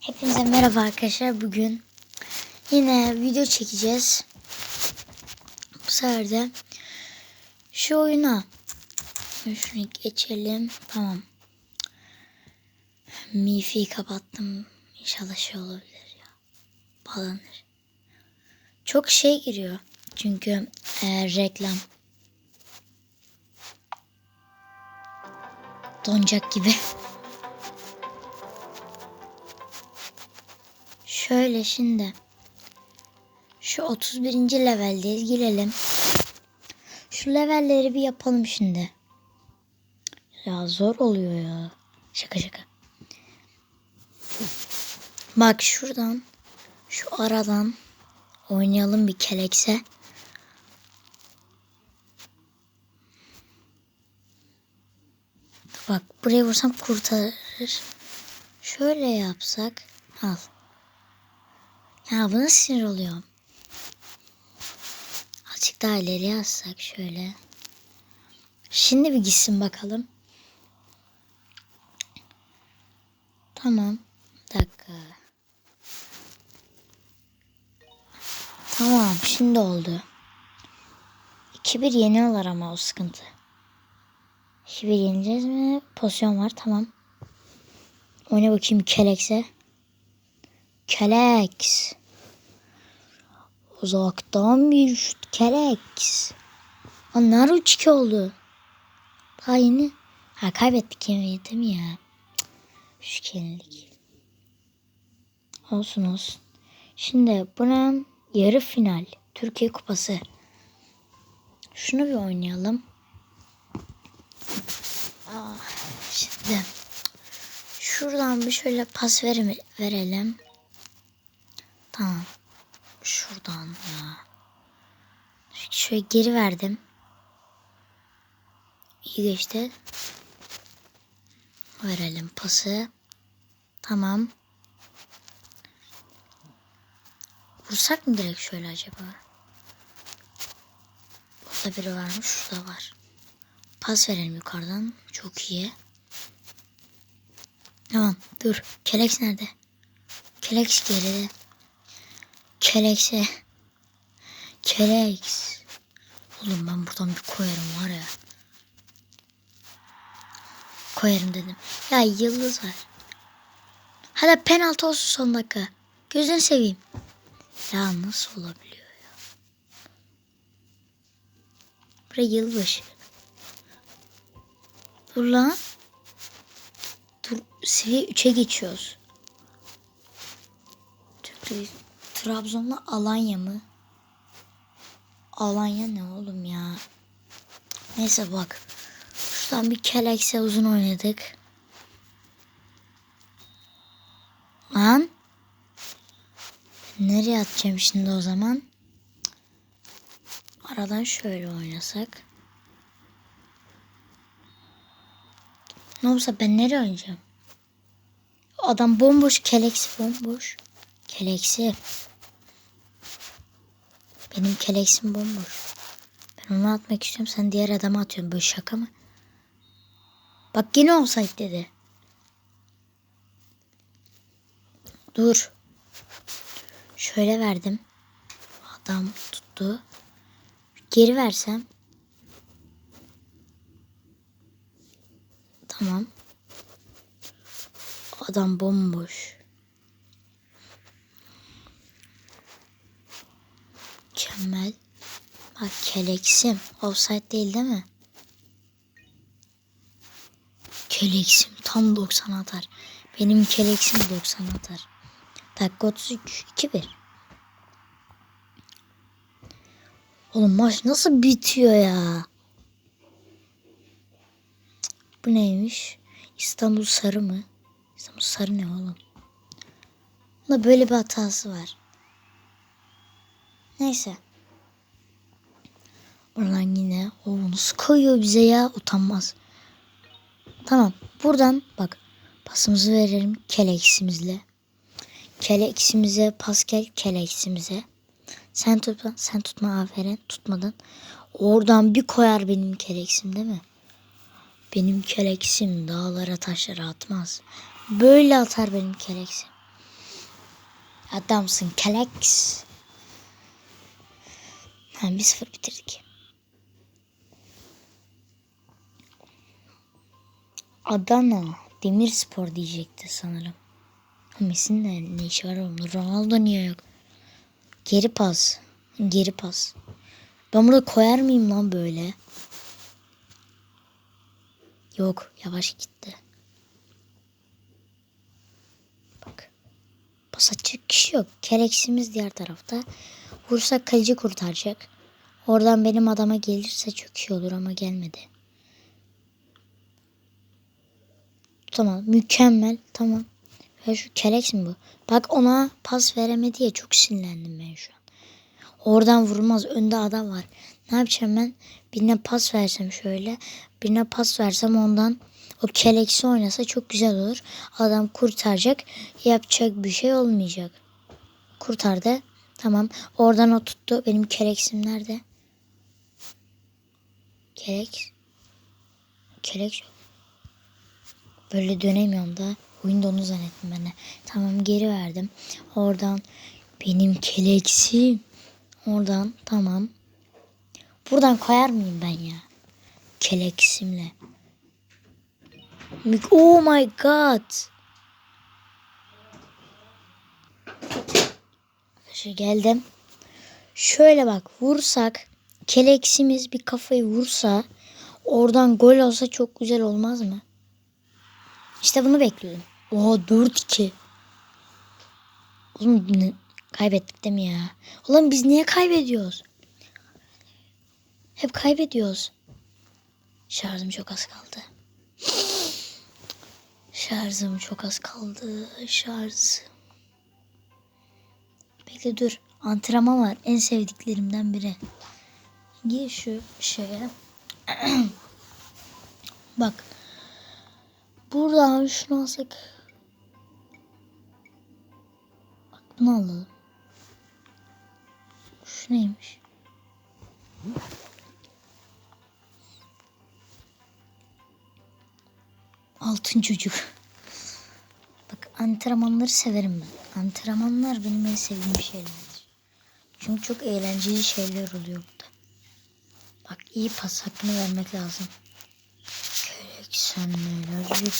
Hepinize merhaba arkadaşlar. Bugün yine video çekeceğiz. Bu sefer de şu oyuna şunu geçelim. Tamam. Mifi'yi kapattım. İnşallah şey olabilir ya. Bağlanır. Çok şey giriyor. Çünkü e, reklam. Donacak gibi. Şöyle şimdi. Şu 31. leveldeyiz. Girelim. Şu levelleri bir yapalım şimdi. Ya zor oluyor ya. Şaka şaka. Bak şuradan. Şu aradan. Oynayalım bir kelekse. Bak buraya vursam kurtarır. Şöyle yapsak. Al. Ya buna sinir oluyorum. Azıcık daha ileriye alsak şöyle. Şimdi bir gitsin bakalım. Tamam. Bir dakika. Tamam şimdi oldu. 2-1 yeniyorlar ama o sıkıntı. 2-1 yeneceğiz mi? Pozisyon var tamam. Oyna bakayım kelekse. Keleks. Uzaktan bir şut. Aa, nerede 3-2 oldu? Daha yeni. Ha kaybettik yemeği değil mi ya? Şu kelilik. Olsun olsun. Şimdi bunun yarı final. Türkiye Kupası. Şunu bir oynayalım. Aa, şimdi şuradan bir şöyle pas verelim. Tamam. Şuradan ya. Şöyle geri verdim. İyi geçti. Verelim pası. Tamam. Vursak mı direkt şöyle acaba? Burada biri varmış. Şurada var. Pas verelim yukarıdan. Çok iyi. Tamam dur. Kelex nerede? Kelex geride. Kelekse. Kelex. Oğlum ben buradan bir koyarım var ya. Koyarım dedim. Ya yıldız var. Hadi penaltı olsun son dakika. Gözünü seveyim. Ya nasıl olabiliyor ya? Buraya yılbaşı. Dur lan. Dur seviye 3'e geçiyoruz. Türkiye Trabzon'la Alanya mı? Alanya ne oğlum ya? Neyse bak. Şuradan bir kelekse uzun oynadık. Lan. Nereye atacağım şimdi o zaman? Aradan şöyle oynasak. Ne olursa ben nereye oynayacağım? Adam bomboş, keleksi bomboş. Keleksi. Benim keleksim bomboş. Ben onu atmak istiyorum. Sen diğer adamı atıyorsun. Böyle şaka mı? Bak yine olsaydı dedi. Dur. Şöyle verdim. Adam tuttu. Geri versem. Tamam. Adam bomboş. Mükemmel. Bak keleksim. Offside değil değil mi? Keleksim tam 90 atar. Benim keleksim 90 atar. Dakika 33. 2-1. Oğlum maç nasıl bitiyor ya? Bu neymiş? İstanbul Sarı mı? İstanbul Sarı ne oğlum? Bunda böyle bir hatası var. Neyse. Buradan yine nasıl koyuyor bize ya utanmaz. Tamam buradan bak pasımızı verelim keleksimizle. Keleksimize pas gel keleksimize. Sen tutma sen tutma aferin tutmadın. Oradan bir koyar benim keleksim değil mi? Benim keleksim dağlara taşlara atmaz. Böyle atar benim keleksim. Adamsın Kelex. Ha, 1-0 bitirdik. Adana Demirspor diyecekti sanırım. Messi'nin de ne işi var oğlum? Ronaldo niye yok? Geri pas. Geri pas. Ben burada koyar mıyım lan böyle? Yok yavaş gitti. Bak. Pas atacak kişi yok. Kereksimiz diğer tarafta. Vursak kaleci kurtaracak. Oradan benim adama gelirse çok iyi olur ama gelmedi. Tamam mükemmel tamam. Ya şu keleks mi bu? Bak ona pas veremedi ya çok sinirlendim ben şu an. Oradan vurmaz önde adam var. Ne yapacağım ben? Birine pas versem şöyle. Birine pas versem ondan o keleksi oynasa çok güzel olur. Adam kurtaracak. Yapacak bir şey olmayacak. Kurtardı. Tamam. Oradan o tuttu. Benim keleksim nerede? Keleks. Keleks yok. Böyle dönemiyorum da. Oyunda onu zannettim ben de. Tamam geri verdim. Oradan benim keleksim. Oradan tamam. Buradan koyar mıyım ben ya? Keleksimle. Oh my god. Şu geldim. Şöyle bak vursak keleksimiz bir kafayı vursa oradan gol olsa çok güzel olmaz mı? İşte bunu bekliyordum. Oha 4-2. Oğlum ne- kaybettik değil mi ya? Oğlum biz niye kaybediyoruz? Hep kaybediyoruz. Şarjım çok az kaldı. Şarjım çok az kaldı. Şarj. Bekle dur. Antrenman var. En sevdiklerimden biri. Gir şu şeye. Bak. Buradan şunu alsak. Bak bunu alalım. Şu neymiş? Altın çocuk. Bak antrenmanları severim ben. Antrenmanlar benim en sevdiğim şeylerdir. Çünkü çok eğlenceli şeyler oluyor burada. Bak iyi pas hakkını vermek lazım. Sen neler Bak,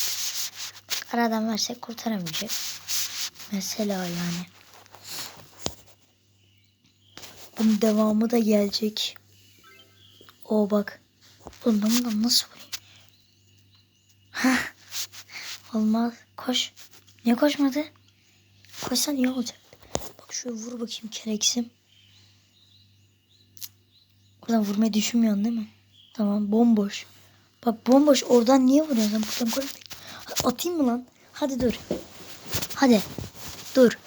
aradan versek kurtaramayacak. Mesela yani. Bunun devamı da gelecek. O bak. Bundan nasıl vurayım? Hah. Olmaz. Koş. Niye koşmadı? Koşsan iyi olacak. Bak şöyle vur bakayım kereksim. Buradan vurmayı düşünmüyorsun değil mi? Tamam bomboş. Bak bomboş oradan niye vuruyorsun? Buradan koş. Atayım mı lan? Hadi dur. Hadi. Dur.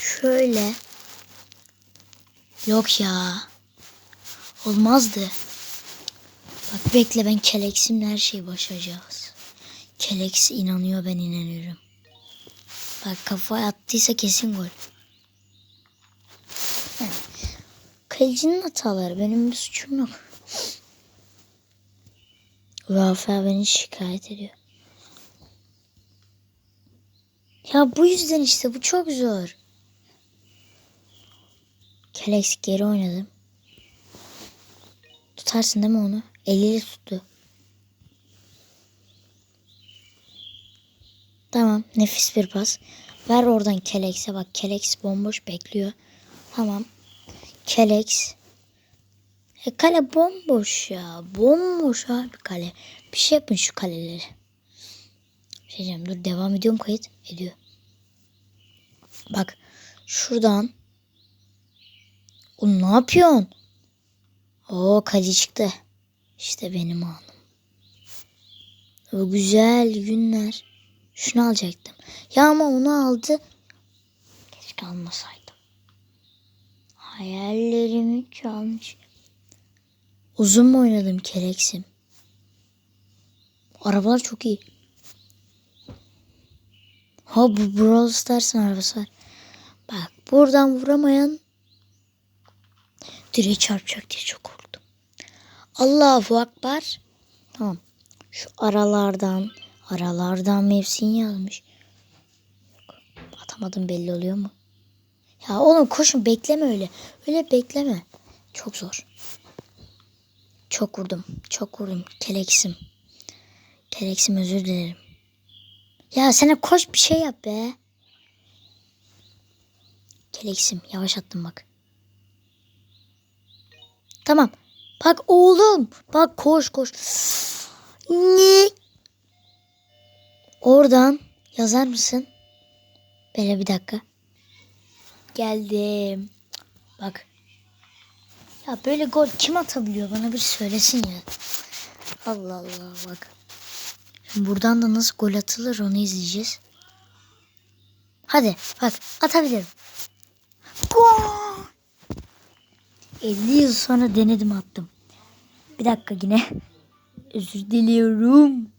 Şöyle. Yok ya. Olmazdı. Bak bekle ben keleksimle her şeyi başaracağız. Keleksi inanıyor ben inanıyorum. Bak kafaya attıysa kesin gol. Kalecinin hataları benim bir suçum yok. Rafa beni şikayet ediyor. Ya bu yüzden işte bu çok zor. Kelex geri oynadım. Tutarsın değil mi onu? Eliyle tuttu. Tamam nefis bir pas. Ver oradan Kelex'e bak Kelex bomboş bekliyor. Tamam. Kelex. E kale bomboş ya. Bomboş abi kale. Bir şey yapın şu kaleleri. Şey diyeceğim. Dur devam ediyorum kayıt. Ediyor. Bak şuradan. Oğlum ne yapıyorsun? Oo kaleci çıktı. İşte benim anım. O güzel günler. Şunu alacaktım. Ya ama onu aldı. Keşke almasaydım. Hayallerimi çalmış. Uzun mu oynadım kereksim? Arabalar çok iyi. Ha bu Brawl Stars'ın arabası var. Bak buradan vuramayan direğe çarpacak diye çok korktum. Allahu Akbar. Tamam. Şu aralardan aralardan mevsim yazmış. Yok, atamadım belli oluyor mu? Ya oğlum koşun bekleme öyle. Öyle bekleme. Çok zor. Çok vurdum. Çok vurdum. Keleksim. Keleksim özür dilerim. Ya sana koş bir şey yap be. Keleksim yavaş attım bak. Tamam. Bak oğlum. Bak koş koş. Ne? Oradan yazar mısın? Böyle bir dakika. Geldim. Bak. Ya böyle gol kim atabiliyor bana bir söylesin ya. Allah Allah bak. Şimdi buradan da nasıl gol atılır onu izleyeceğiz. Hadi bak atabilirim. Gol! 50 yıl sonra denedim attım. Bir dakika yine. Özür diliyorum.